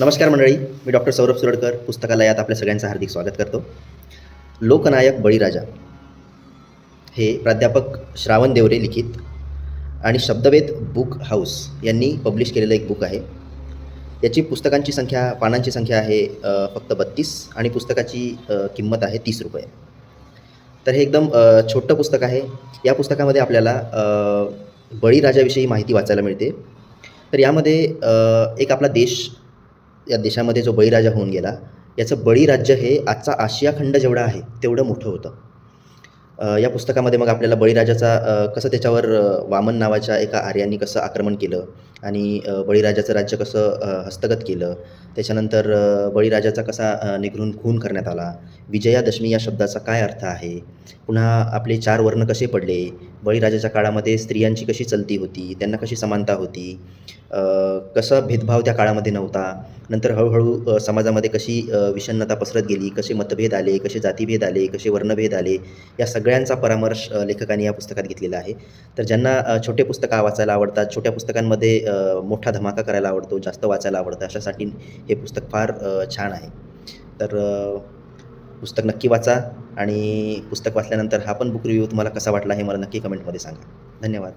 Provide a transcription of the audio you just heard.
नमस्कार मंडळी मी डॉक्टर सौरभ सुरडकर पुस्तकालयात आपल्या सगळ्यांचं हार्दिक स्वागत करतो. लोकनायक बळीराजा हे प्राध्यापक श्रावण देवरे लिखित आणि शब्दवेद बुक हाऊस यांनी पब्लिश केलेलं एक बुक आहे. याची पुस्तकांची संख्या पानांची संख्या आहे फक्त बत्तीस आणि पुस्तकाची किंमत आहे तीस रुपये. तर हे एकदम छोटं पुस्तक आहे. या पुस्तकामध्ये आपल्याला बळीराजाविषयी माहिती वाचायला मिळते. तर यामध्ये एक आपला देश या देशामध्ये जो बळीराजा होऊन गेला याचं बळीराज्य हे आजचा आशिया खंड जेवढा आहे तेवढं मोठं होतं. या पुस्तकामध्ये मग आपल्याला बळीराजाचा कसं त्याच्यावर वामन नावाच्या एका आर्यांनी कसं आक्रमण केलं आणि बळीराजाचं राज्य कसं हस्तगत केलं त्याच्यानंतर बळीराजाचा कसा निघरून खून करण्यात आला विजयादशमी या शब्दाचा काय अर्थ आहे? पुन्हा आपले चार वर्ण कसे पडले? बळीराजाच्या काळामध्ये स्त्रियांची कशी चलती होती? त्यांना कशी समानता होती? कसा भेदभाव त्या काळामध्ये नव्हता? नंतर हळूहळू समाजामध्ये कशी विषन्नता पसरत गेली? कसे मतभेद आले? कसे जातीभेद आले? कसे वर्णभेद आले? या सगळ्यांचा परामर्श लेखकांनी या पुस्तकात घेतलेला आहे. तर ज्यांना छोटे पुस्तकं वाचायला आवडतात छोट्या पुस्तकांमध्ये मोठा धमाका करायला आवडतो जास्त वाचायला आवडतं. अशासाठी हे पुस्तक फार छान आहे. तर पुस्तक नक्की वाचा आणि पुस्तक वाचल्यानंतर हा पण बुक रिव्ह्यू तुम्हाला कसा वाटला हे मला नक्की कमेंटमध्ये सांगा. धन्यवाद.